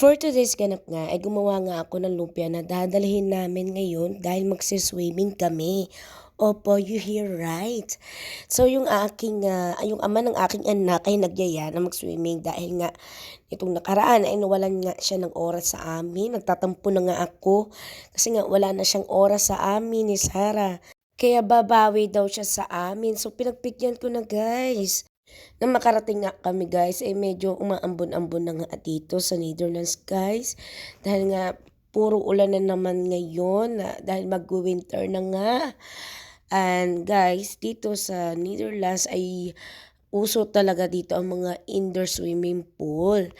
For today's ganap nga ay gumawa nga ako ng lumpia na dadalhin namin ngayon dahil magsi-swimming kami. Opo, you hear right. So yung aking, ah, yung ama ng aking anak ay nagyaya na mag-swimming dahil nga itong nakaraan ay nawalan nga siya ng oras sa amin. Nagtatampo na nga ako kasi nga wala na siyang oras sa amin ni Sarah. Kaya babawi daw siya sa amin. So pinagpigyan ko na guys. Nang makarating nga kami guys, eh medyo umaambon-ambon na nga dito sa Netherlands guys. Dahil nga puro ulan na naman ngayon na, dahil mag-winter na nga. And guys, dito sa Netherlands ay uso talaga dito ang mga indoor swimming pool.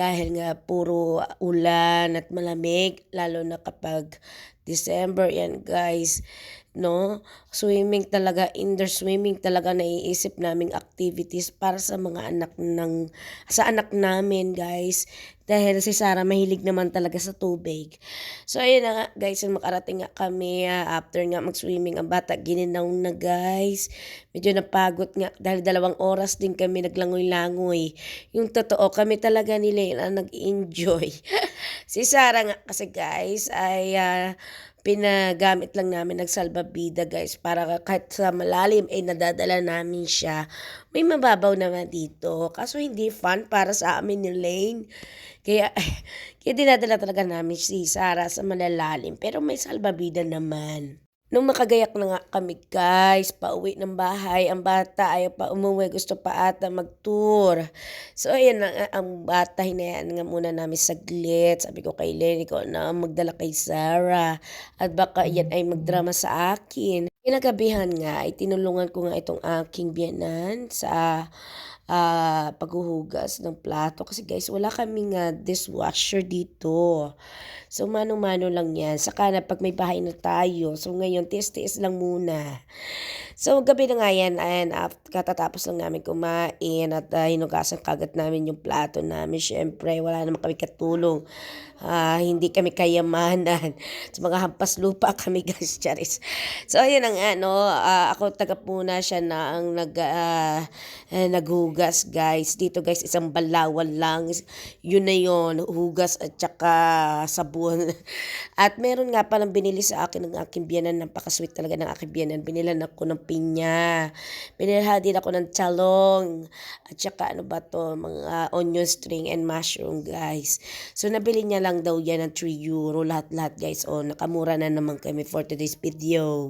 Dahil nga puro ulan at malamig, lalo na kapag December yan guys. No? Swimming talaga, indoor swimming talaga naiisip naming activities para sa mga anak ng, sa anak namin guys. Dahil si Sarah mahilig naman talaga sa tubig. So ayun na nga guys, makarating nga kami ah, after nga mag-swimming ang bata gininaw na guys. Medyo napagod nga dahil dalawang oras din kami naglangoy-langoy. Yung totoo kami talaga ni Leila nag-enjoy. si Sarah nga kasi guys ay ah, pinagamit lang namin nagsalbabida guys para kahit sa malalim ay nadadala namin siya. May mababaw naman dito. Kaso hindi fun para sa amin ni Lane. Kaya, kaya dinadala talaga namin si Sarah sa malalalim. Pero may salbabida naman. Nung makagayak na nga kami guys, pauwi ng bahay, ang bata ayaw pa umuwi, gusto pa ata mag-tour. So ayan na nga, ang bata, hinayaan nga muna namin saglit. Sabi ko kay Lenny ko na magdala kay Sarah. At baka yan ay magdrama sa akin. Kinagabihan nga, ay tinulungan ko nga itong aking biyanan sa ah, paghuhugas ng plato. Kasi guys, wala kaming ah, dishwasher dito. So, mano-mano lang yan. Saka na pag may bahay na tayo. So, ngayon, tiis-tiis lang muna. So, gabi na nga yan. And after, katatapos lang namin kumain at uh, hinugasan kagat namin yung plato namin. Siyempre, wala naman kami katulong. Ah, hindi kami kayamanan. Sa mga hampas lupa kami, guys, charis. So, ayun ang ano, ah, ako tagapuna siya na ang nag, ah, eh, naghugas, guys. Dito, guys, isang balawan lang. Yun na yun, hugas at saka sabon. At meron nga palang binili sa akin ng aking biyanan. Napaka-sweet talaga ng aking biyanan. Binilan ako ng pinya. Binilhan din ako ng talong. At saka ano ba to, mga onion string and mushroom, guys. So, nabili niya lang daw yan ng 3 euro. Lahat-lahat, guys. O, nakamura na naman kami for today's video.